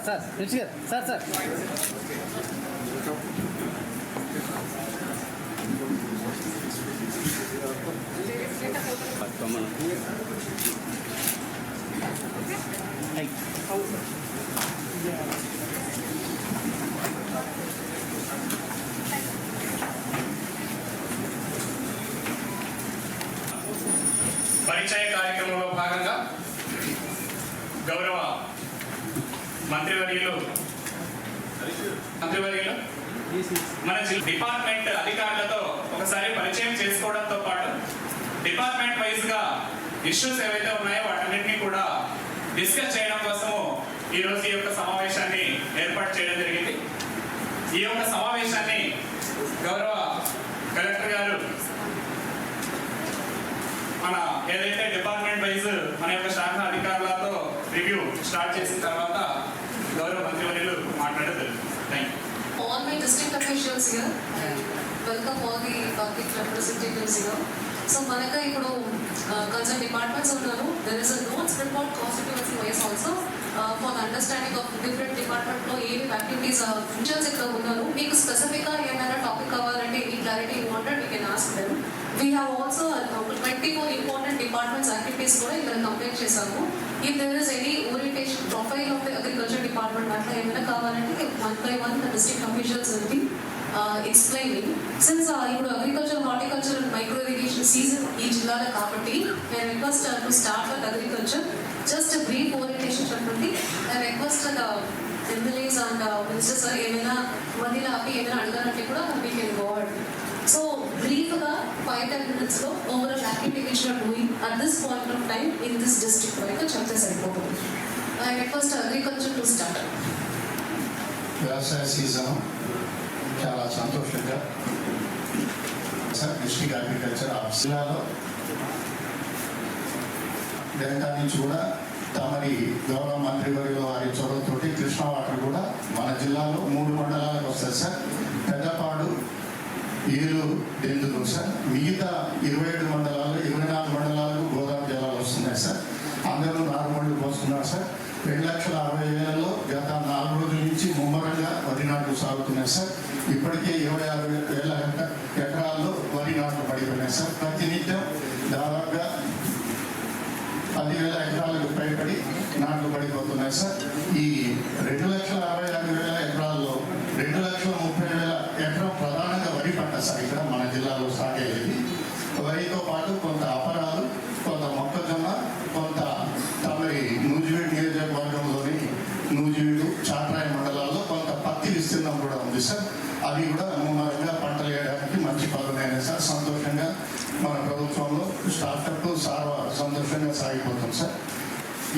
Sir sir Rishi గారు sir sir. పరిచయ కార్యక్రమంలో భాగంగా గౌరవ మంత్రివర్యులు. మంత్రివర్యులు? మన డిపార్ట్మెంట్ అధికారులతో ఒకసారి పరిచయం చేసుకోవడంతో పాటు డిపార్ట్మెంట్ వైజ్గా ఇష్యూస్ ఏవైతే ఉన్నాయో వాటన్నింటినీ కూడా డిస్కస్ చేయడం కోసము ఈ రోజు ఈ యొక్క సమావేశాన్ని ఏర్పాటు చేయడం జరిగింది. ఈ యొక్క సమావేశాన్ని గౌరవ కలెక్టర్ గారు మన ఏదైతే డిపార్ట్మెంట్ వైజ్ మన యొక్క శాఖ అధికారులతో రివ్యూ స్టార్ట్ చేసిన తర్వాత district welcome all the public all so మనకు ఇప్పుడు కల్చర్ డిపార్ట్మెంట్స్ ఉన్నారు there is a notes report constituency wise also for understanding of different డిపార్ట్మెంట్లో ఏమి యాక్టివిటీస్ ఫ్యూచర్స్ ఇక్కడ ఉన్నారు మీకు స్పెసిఫిక్గా ఏమైనా టాపిక్ కావాలంటే ఈ clarity wanted we can ask them we have also twenty four important departments activities కూడా ఇక్కడ కంప్లీట్ చేశాము. If there is any orientation profile of the agriculture department అట్లా ఏమైనా కావాలంటే one by one the district officials will explaining since ఇప్పుడు agriculture horticulture micro irrigation season ఈ జిల్లాలో కాబట్టి నేను request to start with agriculture just brief orientation చెప్పండి. నేను request MLAs and minister sir ఏమైనా మధ్యన ఆపి ఏమైనా అడగాలంటే కూడా we can go forward so బ్రీఫ్గా ఫైవ్ టెన్ మినిట్స్లో overall activity which are doing at this point of time in this district వరకు చెప్తే సరిపోతుంది. I request agriculture to start వ్యవసాయ సీజన్ చాలా సంతోషంగా సార్ డిస్ట్రిక్ట్ అగ్రికల్చర్ ఆఫీస్ జిల్లాలో డెల్టా నుంచి కూడా తమరి గౌరవ మంత్రివర్యుల వారి చొరవతోటి కృష్ణా వాటర్ కూడా మన జిల్లాలో మూడు మండలాలకు వస్తుంది సార్. పెద్దపాడు ఏలూరు దెందులూరు సార్. మిగతా ఇరవై ఏడు మండలాలు ఇరవై నాలుగు మండలాలకు గోదావరి జలాలు వస్తున్నాయి సార్ అందరూ నారుమడులు పోస్తున్నారు సార్ రెండు లక్షల అరవై వేలలో గత నాలుగు రోజుల నుంచి ముమ్మరంగా వరి నాట్లు సార్. ఇప్పటికే ఇరవై ఆరు వేల ఎకరాల్లో వరి నాట్లు పడిపోయినాయి సార్. ప్రతినిత్యం దాదాపుగా పదివేల ఎకరాలకు పైబడి నాట్లు పడిపోతున్నాయి సార్. ఈ రెండు లక్షల అరవై ఆరు వేల ఎకరాల్లో రెండు లక్షల ముప్పై వేల ఎకరం ప్రధానంగా వరి పంట సార్ ఇక్కడ మన జిల్లాలో సాగేది వరితో పాటు కొంత అపరాలు కొంత మొక్కజొన్న కొంత తమరి నూజివీడు నియోజకవర్గంలోని నూజివీడు చాట్రాయ మండలాలు విస్తీర్ణం కూడా ఉంది సార్. అవి కూడా ముమ్మరంగా పంటలు వేయడానికి మంచి పనులైన సార్. సంతోషంగా మన ప్రభుత్వంలో స్టార్టప్ సార్ సంతోషంగా సాగిపోతుంది సార్.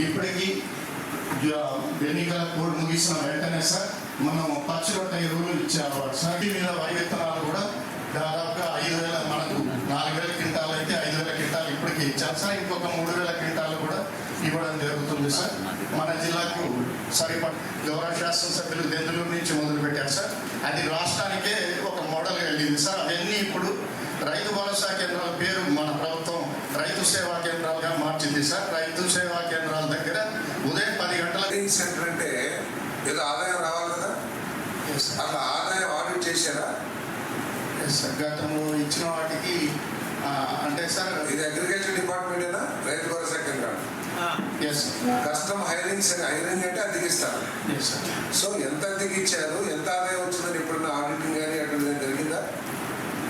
ఇప్పటికీ ఎన్నికల కోడ్ ముగిసిన వెంటనే సార్ మనం పచ్చిరొట్ట ఎరువులు ఇచ్చారు సార్. దీని మీద వరి విత్తనాలు కూడా దాదాపుగా ఐదు వేల మనకు నాలుగు వేల క్వింటాలు అయితే ఐదు వేల క్వింటాలు ఇప్పటికీ ఇచ్చారు సార్. ఇంకొక మూడు వేల క్వింటాలు ఇవ్వడం జరుగుతుంది సార్. మన జిల్లాకు సరిపడ గౌరవ శాసనసభ్యులు దెందులూరు నుంచి మొదలు పెట్టారు సార్. అది రాష్ట్రానికే ఒక మోడల్ వెళ్ళింది సార్. అవన్నీ ఇప్పుడు రైతు భరోసా కేంద్రాల పేరు మన ప్రభుత్వం రైతు సేవా కేంద్రాలుగా మార్చింది సార్. రైతు సేవా కేంద్రాల దగ్గర ఉదయం పది గంటల సెంటర్ అంటే ఏదో ఆదాయం రావాలి కదా? అట్లా ఆదాయం ఆడిట్ చేశారా? గతంలో ఇచ్చిన వాటికి అంటే సార్ ఇది డిపార్ట్మెంటేనా రైతు భరోసా కేంద్రం ఎస్ కస్టమ్ హైరింగ్ హైరింగ్ అంటే అద్దెకి ఇస్తారు ఎస్ సార్ సో ఎంత అద్దెకి ఇచ్చారు ఎంత ఆదాయం వచ్చిందని ఎప్పుడన్నా ఆడిటింగ్ కానీ అట్లా జరిగిందా?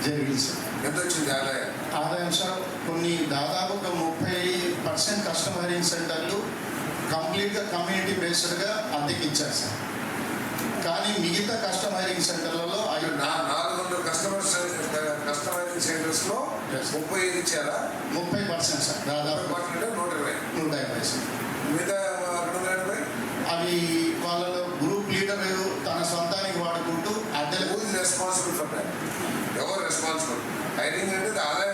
జరిగింది సార్ ఎంత వచ్చింది ఆదాయం? ఆదాయం సార్ కొన్ని దాదాపు ఒక ముప్పై పర్సెంట్ కస్టమరింగ్ సెంటర్లు కంప్లీట్గా కమ్యూనిటీ బేస్డ్గా అద్దెకి ఇచ్చారు సార్ కానీ మిగతా కస్టమరింగ్ సెంటర్లలో అవి అవి నా నాలుగు వందల కస్టమర్స్ కస్టమైజింగ్ సెంటర్స్లో. ముప్పై ఐదు ఇచ్చారా? ముప్పై పర్సెంట్ సార్ దాదాపు. డిపార్ట్మెంట్ నూట ఇరవై. నూట యాభై సార్. మిగతా రెండు వందల ఎనభై? అవి వాళ్ళలో గ్రూప్ లీడర్ తన సొంతానికి వాడుకుంటూ ఇస్ రెస్పాన్సిబుల్ ఫర్ ఎవరు రెస్పాన్సిబుల్ హైరింగ్ అంటే ఆదాయం